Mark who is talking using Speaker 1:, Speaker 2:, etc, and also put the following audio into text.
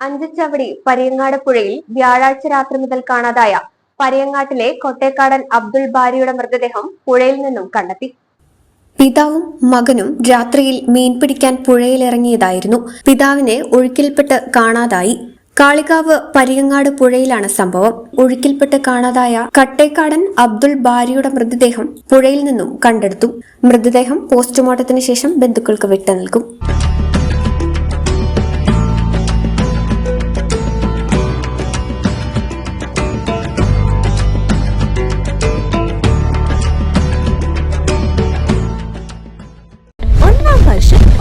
Speaker 1: Anchachavadi Pariyangad പുഴയിൽ വ്യാഴാഴ്ച രാത്രി മുതൽ കാണാതായ പരിയങ്ങാട്ടിലെ കൊട്ടേക്കാടൻ അബ്ദുൾ ബാരിയുടെ മൃതദേഹം പുഴയിൽ നിന്നും കണ്ടെത്തി.
Speaker 2: പിതാവും മകനും രാത്രിയിൽ മീൻ പിടിക്കാൻ പുഴയിലിറങ്ങിയതായിരുന്നു. പിതാവിനെ ഒഴുക്കിൽപ്പെട്ട് കാണാതായി. കാളികാവ് പരിയങ്ങാട് പുഴയിലാണ് സംഭവം. ഒഴുക്കിൽപ്പെട്ട് കാണാതായ കട്ടേക്കാടൻ അബ്ദുൾ ബാരിയുടെ മൃതദേഹം പുഴയിൽ നിന്നും കണ്ടെടുത്തു. മൃതദേഹം പോസ്റ്റ്മോർട്ടത്തിന് ശേഷം ബന്ധുക്കൾക്ക് വിട്ടു നൽകും